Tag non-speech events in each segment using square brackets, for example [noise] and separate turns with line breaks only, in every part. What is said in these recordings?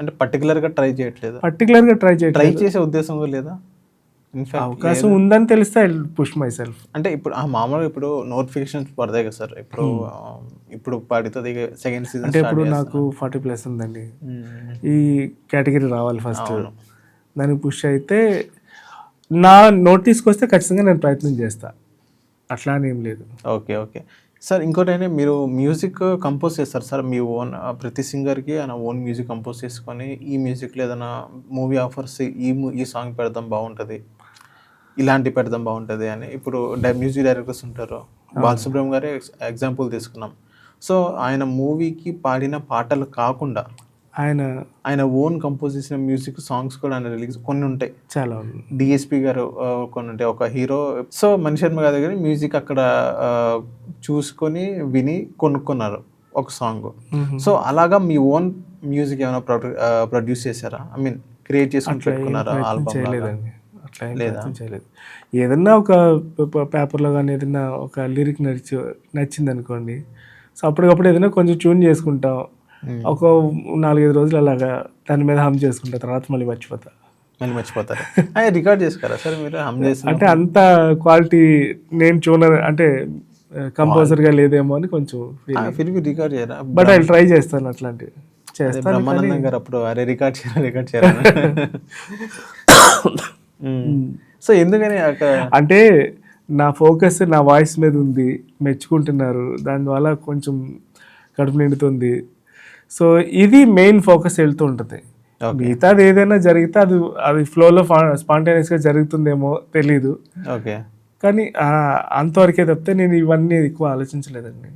అంటే పర్టికులర్గా ట్రై చేయట్లేదు?
పర్టికులర్గా ట్రై చేయట్లేదు.
ట్రై చేసే ఉద్దేశం లేదా?
అవకాశం ఉందని తెలిస్తే ఐ పుష్ మై సెల్ఫ్
అంటే ఇప్పుడు ఆ మామూలుగా ఇప్పుడు నోటిఫికేషన్స్ పడతాయి కదా సార్. ఇప్పుడు ఆ, ఇప్పుడు పడుతుంది సెకండ్ సీజన్
అంటే ఇప్పుడు నాకు ఫార్టీ ప్లస్ ఉందండి. ఈ కేటగిరీ రావాలి ఫస్ట్ దానికి పుష్ అయితే నా నోటీస్కి వస్తే ఖచ్చితంగా నేను ప్రయత్నం చేస్తా. అట్లా అని ఏం లేదు.
ఓకే ఓకే సార్ ఇంకోటి అయినా మీరు మ్యూజిక్ కంపోజ్ చేస్తారు సార్ మీ ఓన్ ప్రతి సింగర్కి ఆయన ఓన్ మ్యూజిక్ కంపోజ్ చేసుకొని ఈ మ్యూజిక్లో ఏదైనా మూవీ ఆఫర్స్ ఈ ఈ సాంగ్ పెడదాం బాగుంటుంది ఇలాంటి పెడదాం బాగుంటుంది అని ఇప్పుడు మ్యూజిక్ డైరెక్టర్స్ ఉంటారు. బాలసుబ్రహ్మణ్యం గారే ఎగ్జాంపుల్ తీసుకున్నాం. సో ఆయన మూవీకి పాడిన పాటలు కాకుండా
ఆయన
ఆయన ఓన్ కంపోజ్ చేసిన మ్యూజిక్ సాంగ్స్ కూడా ఆయన రిలీజ్ కొన్ని ఉంటాయి.
చాలా
డిఎస్పి గారు కొన్ని ఉంటాయి. ఒక హీరో సో మణి శర్మ గారి దగ్గర మ్యూజిక్ అక్కడ చూసుకొని విని కొనుక్కున్నారు ఒక సాంగ్. సో అలాగా మీ ఓన్ మ్యూజిక్ ఏమైనా ప్రొడ్యూస్ చేశారా? ఐ మీన్ క్రియేట్ చేసుకుని పెట్టుకున్నారా ఆల్బమ్
ప్రయత్నం చేయలేదు. ఏదన్నా ఒక పేపర్లో కానీ ఏదన్నా ఒక లిరిక్ నడిచి నచ్చింది అనుకోండి సో అప్పటికప్పుడు ఏదైనా కొంచెం ట్యూన్ చేసుకుంటాం. ఒక నాలుగైదు రోజులు అలాగా దాని మీద హమ్ చేసుకుంటా తర్వాత మళ్ళీ మర్చిపోతా.
మళ్ళీ మర్చిపోతారు. రికార్డ్ చేసుకోరా సార్ మీరు? హమ్ చేసిన
అంటే అంత క్వాలిటీ నేను చూడను అంటే కంపోజర్గా లేదేమో అని కొంచెం
ఫిల్మ్ రికార్డ్ చేయరా?
బట్ ఐ ట్రై చేస్తాను అట్లాంటివి చేస్తాను
బ్రహ్మానందం గారు అప్పుడు అరే రికార్డ్ చేయరా రికార్డ్ చేయరా? [laughs] సో ఎందుకని
అంటే నా ఫోకస్ నా వాయిస్ మీద ఉంది మెచ్చుకుంటున్నారు. దానివల్ల కొంచెం కడుపు నిండుతుంది. సో ఇది మెయిన్ ఫోకస్ వెళ్తూ ఉంటుంది. మిగతాది ఏదైనా జరిగితే అది అది ఫ్లోలో స్పాంటేనియస్గా జరుగుతుందేమో తెలీదు.
ఓకే
కానీ అంతవరకే తప్పితే నేను ఇవన్నీ ఎక్కువ ఆలోచించలేదండి.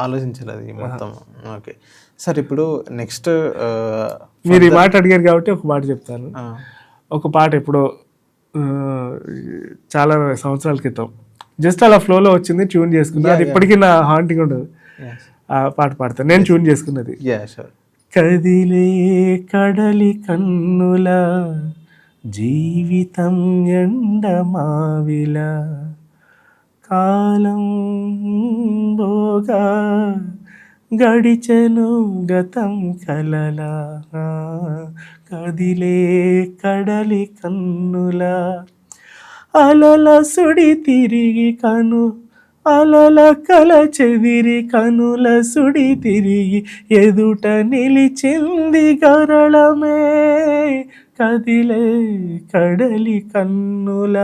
ఆలోచించలేదు మొత్తం. ఓకే. సార్ ఇప్పుడు నెక్స్ట్
మీరు ఈ మాట అడిగారు కాబట్టి ఒక మాట చెప్తాను. ఒక పాట ఎప్పుడో చాలా సంవత్సరాల క్రితం. జస్ట్ అలా ఫ్లోలో వచ్చింది ట్యూన్ చేసుకున్నా. అది ఇప్పటికీ నా హాంటింగ్ ఉండదు. ఆ పాట పాడతాను నేను ట్యూన్ చేసుకున్నది. కదిలే కడలి కన్నుల జీవితం ఎండమావిల కాలం బోగా గడిచెను గతం కలల కదిలే కడలి కన్నుల. అలల సుడి తిరిగి కను అలల కల చెదిరి కనుల సుడి తిరిగి ఎదుట నిలిచింది గరళమే. కదిలే కడలి కన్నుల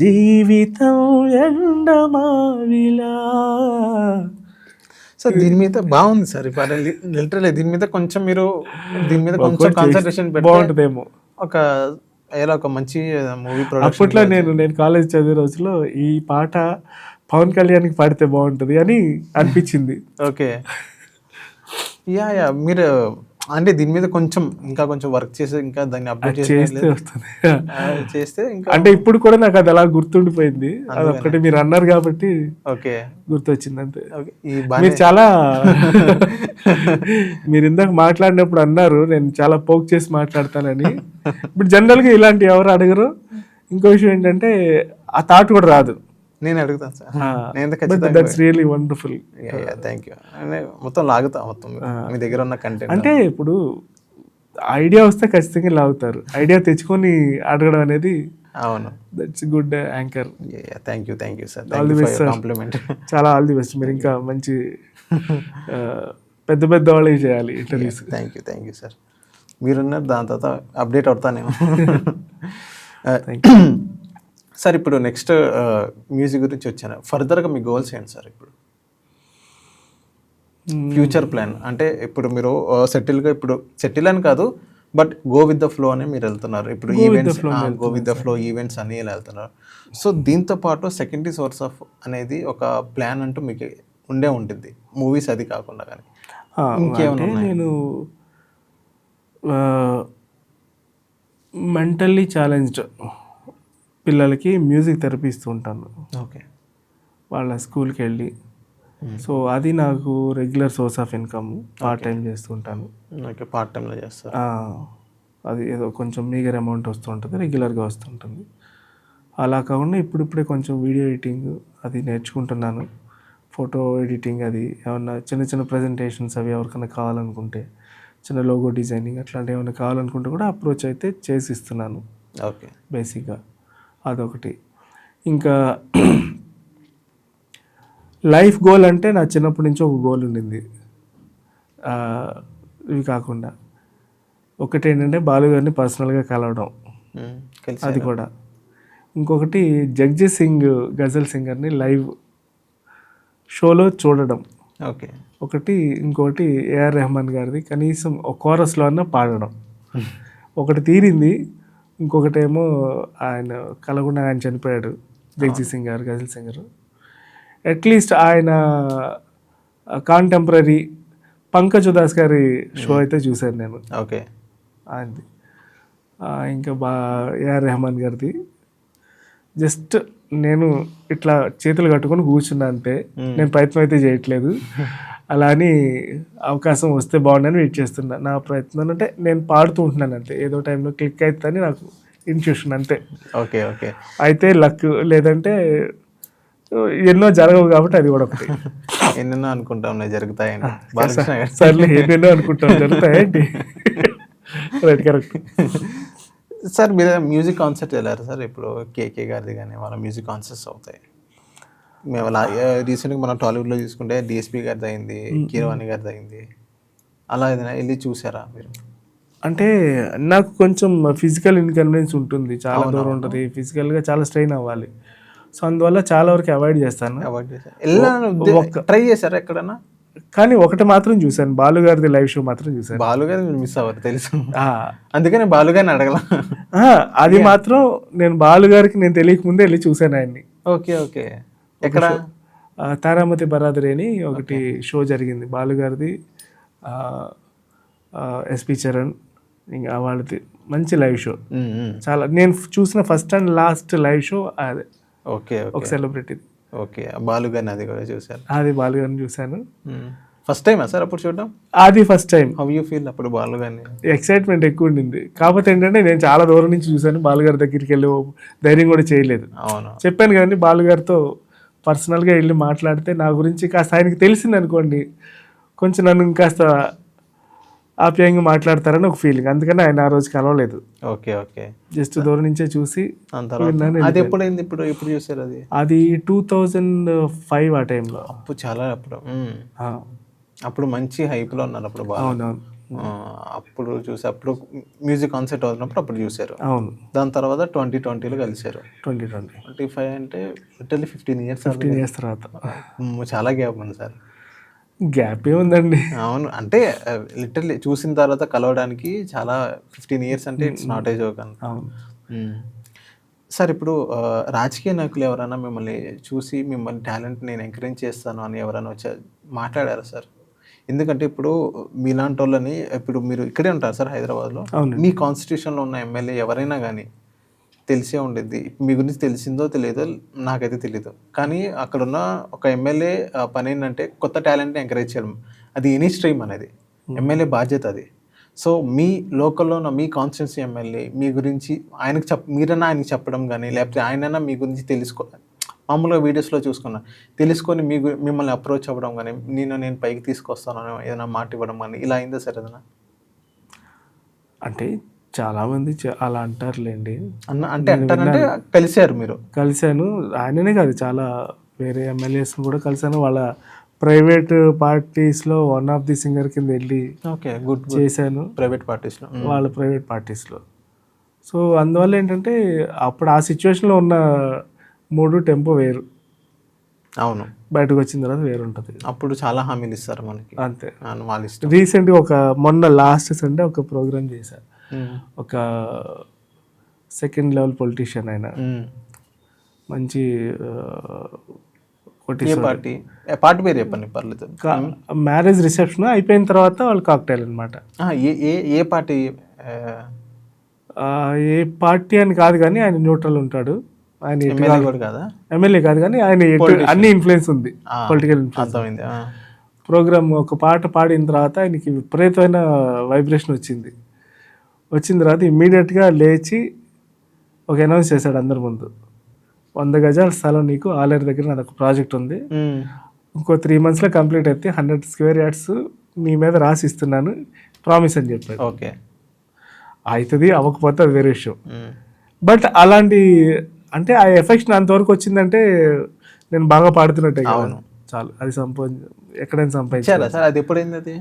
జీవితం ఎండమావిలా.
సార్ దీని మీద బాగుంది సార్ ఇప్పుడు లిటరలీ దీని మీద కొంచెం మీరు దీని మీద కొంచెం కాన్సన్ట్రేషన్
బాగుంటుందేమో.
ఒక ఏదో ఒక మంచి మూవీ ప్రొడక్షన్
అప్పట్లో నేను నేను కాలేజ్ చదివే రోజుల్లో ఈ పాట పవన్ కళ్యాణ్కి పాడితే బాగుంటుంది అని అనిపించింది.
ఓకే. యా యా మీరు అంటే దీని మీద కొంచెం ఇంకా కొంచెం వర్క్ చేసి ఇంకా దాన్ని అప్డేట్
చేస్తే వస్తుంది.
చేస్తే ఇంకా
అంటే ఇప్పుడు కూడా నాకు అది అలా గుర్తుండిపోయింది. అది ఒక్కటి మీరు అన్నారు కాబట్టి
ఓకే.
గుర్తొచ్చింది అంతే మీరు చాలా [laughs] మీరు ఇందాక మాట్లాడినప్పుడు అన్నారు నేను చాలా పోక్ చేసి మాట్లాడతానని. [laughs] ఇప్పుడు జనరల్గా ఇలాంటి ఎవరు అడగరు. ఇంకో విషయం ఏంటంటే ఆ థాట్ కూడా రాదు.
నేను అడుగుతాను సార్. నేను
that's really wonderful
thank you మొత్తం లాగుతా మొత్తం మీ దగ్గర ఉన్న కంటెంట్
అంటే ఇప్పుడు ఐడియా వస్తే ఖచ్చితంగా లాగుతారు ఐడియా తెచ్చుకొని అడగడం అనేది
అవును.
That's good anchor
thank you thank you sir thank you
best,
for
sir.
Compliment
చాలా ఆల్ ది బెస్ట్ మీరు ఇంకా మంచి ఆ, [laughs] పెద్ద పెద్ద వాళ్ళకి చేయాలి interviews
thank you thank you sir మీరున్నారు దాని తర్వాత అప్డేట్ అవుతానేమో. [laughs] [clears throat] సార్ ఇప్పుడు నెక్స్ట్ మ్యూజిక్ గురించి వచ్చాను. ఫర్దర్గా మీ గోల్స్ ఏంటి సార్ ఇప్పుడు? Future plan. అంటే ఇప్పుడు మీరు సెటిల్గా ఇప్పుడు సెటిల్ అని కాదు but go with the flow అని మీరు వెళ్తున్నారు. ఇప్పుడు events go with the flow events అని ఇలా వెళ్తున్నారు. సో దీంతో పాటు సెకండరీ సోర్స్ ఆఫ్ అనేది ఒక ప్లాన్ అంటూ మీకు ఉండే ఉంటుంది. మూవీస్ అది కాకుండా కానీ. ఇంకేమైనా
నేను మెంటల్లీ ఛాలెంజ్డ్. పిల్లలకి మ్యూజిక్ థెరపీ ఇస్తూ ఉంటాను
ఓకే.
వాళ్ళ స్కూల్కి వెళ్ళి సో అది నాకు regular source of income part time చేస్తూ ఉంటాను
ఓకే పార్ట్ టైంలో చేస్తారు.
ఆ, అది ఏదో కొంచెం మీగర్ అమౌంట్ వస్తూ ఉంటుంది రెగ్యులర్గా వస్తుంటుంది. అలా కాకుండా ఇప్పుడిప్పుడే కొంచెం వీడియో ఎడిటింగ్ అది నేర్చుకుంటున్నాను. ఫోటో ఎడిటింగ్ అది ఏమన్నా చిన్న చిన్న ప్రజెంటేషన్స్ అవి ఎవరికైనా కావాలనుకుంటే చిన్న లోగో డిజైనింగ్ అట్లాంటివి ఏమైనా కావాలనుకుంటే కూడా అప్రోచ్ అయితే చేసి ఇస్తున్నాను
ఓకే.
బేసిక్గా. అదొకటి. ఇంకా లైఫ్ గోల్ అంటే నా చిన్నప్పటి నుంచి ఒక గోల్ ఉండింది. ఇవి కాకుండా. ఒకటి ఏంటంటే బాలుగారిని పర్సనల్గా కలవడం. అది కూడా. ఇంకొకటి జగ్జీత్ సింగ్ గజల్ సింగర్ని లైవ్ షోలో చూడడం.
ఓకే.
ఒకటి ఇంకొకటి ఏఆర్ రెహమాన్ గారిది కనీసం ఒక కోరస్లో అన్న పాడడం. ఒకటి తీరింది. ఇంకొకటి ఏమో ఆయన కలగకుండా ఆయన చనిపోయాడు జగజీత్ సింగ్ గారు గజల్ సింగర్ అట్లీస్ట్ ఆయన కాంటెంపరీ పంకజ్ ఉదాస్ గారి షో అయితే చూశాను నేను.
ఓకే.
ఆయనది. ఇంకా బా ఏఆర్ రెహమాన్ గారిది. జస్ట్ నేను ఇట్లా చేతులు కట్టుకొని కూర్చున్నా అంతే నేను ప్రయత్నం అయితే చేయట్లేదు. [laughs] అలా అని అవకాశం వస్తే బాగుండని వెయిట్ చేస్తున్నా. నా ప్రయత్నం అంటే నేను పాడుతూ ఉంటున్నాను అంతే. ఏదో టైంలో క్లిక్ అవుతుందని నాకు ఇన్ట్యూషన్ అంతే.
Okay okay.
అయితే లక్ లేదంటే ఎన్నో జరగవు కాబట్టి అది కూడా ఒకటి. [laughs]
ఎన్నెన్నో అనుకుంటా ఉన్నాయి జరుగుతాయని.
సర్లే ఏదైనా అనుకుంటాను జరుగుతాయండి రైట్ కరెక్ట్
సార్ మీరు మ్యూజిక్ కాన్సర్ట్ వెళ్ళారు సార్? ఇప్పుడు కేకే గారిది కానీ వాళ్ళ మ్యూజిక్ కాన్సర్ట్స్ అవుతాయి. మేము రీసెంట్గా మనం టాలీవుడ్లో చూసుకుంటే డిఎస్పీ గారిది అయింది కీరవాణి గారిది అయింది అలా ఏదైనా వెళ్ళి చూసారా మీరు?
అంటే నాకు కొంచెం ఫిజికల్ ఇన్కన్వీనియన్స్ ఉంటుంది. చాలా దూరం ఉంటుంది. ఫిజికల్గా చాలా స్ట్రెయిన్ అవ్వాలి. సో అందువల్ల చాలా వరకు అవాయిడ్ చేస్తాను.
అవాయిడ్ వెళ్ళాలని ట్రై చేశారా ఎక్కడన్నా?
కానీ ఒకటి మాత్రం చూశాను. బాలు గారిది లైవ్ షో మాత్రం చూశాను.
బాలు గారు మీరు మిస్ అవ్వరు తెలుసు. అందుకని బాలు గారిని అడగల.
అది మాత్రం నేను బాలు గారికి నేను తెలియక ముందే వెళ్ళి చూశాను ఆయన్ని.
Okay okay. ఎక్కడ?
తారామతి బరాదరి అని ఒకటి షో జరిగింది. బాలు గారిది ఎస్పి చరణ్ ఇంకా వాళ్ళది. మంచి లైవ్ షో. చాలా నేను చూసిన first and last live show అదే.
ఓకే
ఒక
ఓకే
సెలబ్రిటీది
ఓకే బాలు గారిని అది కూడా చూసారు
అది బాలు గారిని చూశాను
ఫస్ట్ టైమా సార్ అప్పుడు చూడడం?
అది first time.
How you feel అప్పుడు బాలు గారిని
ఎక్సైట్మెంట్ ఎక్కువ ఉండింది. కాకపోతే ఏంటంటే నేను చాలా దూరం నుంచి చూశాను. బాలుగారి దగ్గరికి వెళ్ళి ధైర్యం కూడా చేయలేదు.
అవును.
చెప్పాను కదండి బాలుగారితో పర్సనల్గా వెళ్ళి మాట్లాడితే నా గురించి కాస్త ఆయనకి తెలిసింది అనుకోండి కొంచెం నన్ను ఇంకాస్త ఆప్యాయంగా మాట్లాడతారని ఒక ఫీలింగ్ అందుకని ఆయన ఆ రోజు కలవలేదు
ఓకే ఓకే.
జస్ట్ దూరం నుంచే చూసి
అది ఎప్పుడైంది ఇప్పుడు ఎప్పుడు చూసారు అది?
అది టూ థౌజండ్ ఫైవ్ ఆ టైంలో.
అప్పుడు చాలా అప్పుడు. అప్పుడు మంచి హైప్లో ఉన్నారు అప్పుడు బాగా.
అవునవును.
అప్పుడు చూసి అప్పుడు మ్యూజిక్ కాన్సర్ట్ అవుతున్నప్పుడు అప్పుడు చూశారు.
అవును.
దాని తర్వాత ట్వంటీ ట్వంటీలో కలిశారు.
ట్వంటీ ట్వంటీ
ట్వంటీ ఫైవ్ అంటే literally fifteen years
fifteen years తర్వాత.
చాలా గ్యాప్ ఉంది సార్.
గ్యాప్ ఏముందండి
అవును అంటే లిటర్లీ చూసిన తర్వాత కలవడానికి చాలా ఫిఫ్టీన్ ఇయర్స్ అంటే ఇట్స్ నాట్ ఏ జోక్ అని
అవును.
మ్మ్. సార్ ఇప్పుడు రాజకీయ నాయకులు ఎవరైనా మిమ్మల్ని చూసి మిమ్మల్ని టాలెంట్ నేను ఎంకరేజ్ చేస్తాను అని ఎవరైనా వచ్చా మాట్లాడారా సార్? ఎందుకంటే ఇప్పుడు మీలాంటి వాళ్ళని ఇప్పుడు మీరు ఇక్కడే ఉంటారు సార్ హైదరాబాద్లో. మీ కాన్స్టిట్యూషన్లో ఉన్న ఎమ్మెల్యే ఎవరైనా కానీ తెలిసే ఉండేది మీ గురించి తెలిసిందో తెలియదో నాకైతే తెలియదు కానీ అక్కడున్న ఒక ఎమ్మెల్యే పని ఏంటంటే కొత్త టాలెంట్ని ఎంకరేజ్ చేయడం. అది ఎనీ స్ట్రీమ్ అనేది. ఎమ్మెల్యే బాధ్యత అది. సో మీ లోకల్లో ఉన్న మీ కాన్స్టిట్యున్సీ ఎమ్మెల్యే మీ గురించి ఆయనకు చెప్ మీరన్నా ఆయనకి చెప్పడం కానీ లేకపోతే ఆయనన్నా మీ గురించి తెలుసుకో మామూలుగా వీడియోస్లో చూసుకున్నా తెలుసుకొని మీ మిమ్మల్ని అప్రోచ్ అవ్వడం కానీ నేను నేను పైకి తీసుకొస్తాను ఏదైనా మాట ఇవ్వడం కానీ ఇలా అయిందా సార్ ఏదైనా?
అంటే చాలామంది అలా అంటారులేండి.
అన్న అంటే అంటారంటే కలిశారు మీరు.
కలిశాను. ఆయననే కాదు చాలా వేరే ఎమ్మెల్యేస్ని కూడా కలిశాను. వాళ్ళ ప్రైవేట్ పార్టీస్లో వన్ ఆఫ్ ది సింగర్ కింద వెళ్ళి
ఓకే గుడ్
చేశాను.
ప్రైవేట్ పార్టీస్లో
వాళ్ళ ప్రైవేట్ పార్టీస్లో సో అందువల్ల ఏంటంటే అప్పుడు ఆ సిచ్యువేషన్లో ఉన్న మూడు టెంపో వేరు.
అవును.
బయటకు వచ్చిన తర్వాత వేరు ఉంటుంది
అప్పుడు చాలా హామీలు ఇస్తారు మనకి.
అంతే.
వాళ్ళ ఇష్టం.
రీసెంట్గా ఒక మొన్న లాస్ట్ సండే ఒక ప్రోగ్రామ్
మ్మ్.
ఒక సెకండ్ లెవెల్ పొలిటీషియన్ ఆయన. మంచి
పార్టీ? పార్టీ పేరు చెప్పండి పర్లేదు.
మ్యారేజ్ రిసెప్షన్ అయిపోయిన తర్వాత వాళ్ళు కాక్టైల్ అనమాట
ఏ ఏ పార్టీ
ఏ పార్టీ అని కాదు కానీ ఆయన న్యూట్రల్ ఉంటాడు. ఆయన
ఎమ్మెల్యే కూడా కాదా?
ఎమ్మెల్యే కాదు కానీ ఆయన అన్ని ఇన్ఫ్లుయెన్స్ ఉంది. Political influence. ప్రోగ్రామ్ ఒక పాట పాడిన తర్వాత ఆయనకి విపరీతమైన వైబ్రేషన్ వచ్చింది. వచ్చిన తర్వాత ఇమ్మీడియట్గా లేచి ఒక అనౌన్స్ చేశాడు అందరి ముందు. వంద గజాల స్థలం నీకు ఆలేరు దగ్గర నాది ఒక ప్రాజెక్ట్ ఉంది. ఇంకో త్రీ మంత్స్లో కంప్లీట్ అయితే హండ్రెడ్ స్క్వేర్ యార్డ్స్ మీ మీద రాసి ఇస్తున్నాను ప్రామిస్ అని చెప్పారు
ఓకే.
అవుతుంది అవ్వకపోతే అది వేరే విషయం. బట్ అలాంటి అంటే ఆ ఎఫెక్షన్ అంతవరకు వచ్చిందంటే నేను బాగా పాడుతున్నట్టే
అవును.
చాలు. అది సంపా ఎక్కడైనా సంపాదించాలి
సార్? అది ఎప్పుడైంది అది?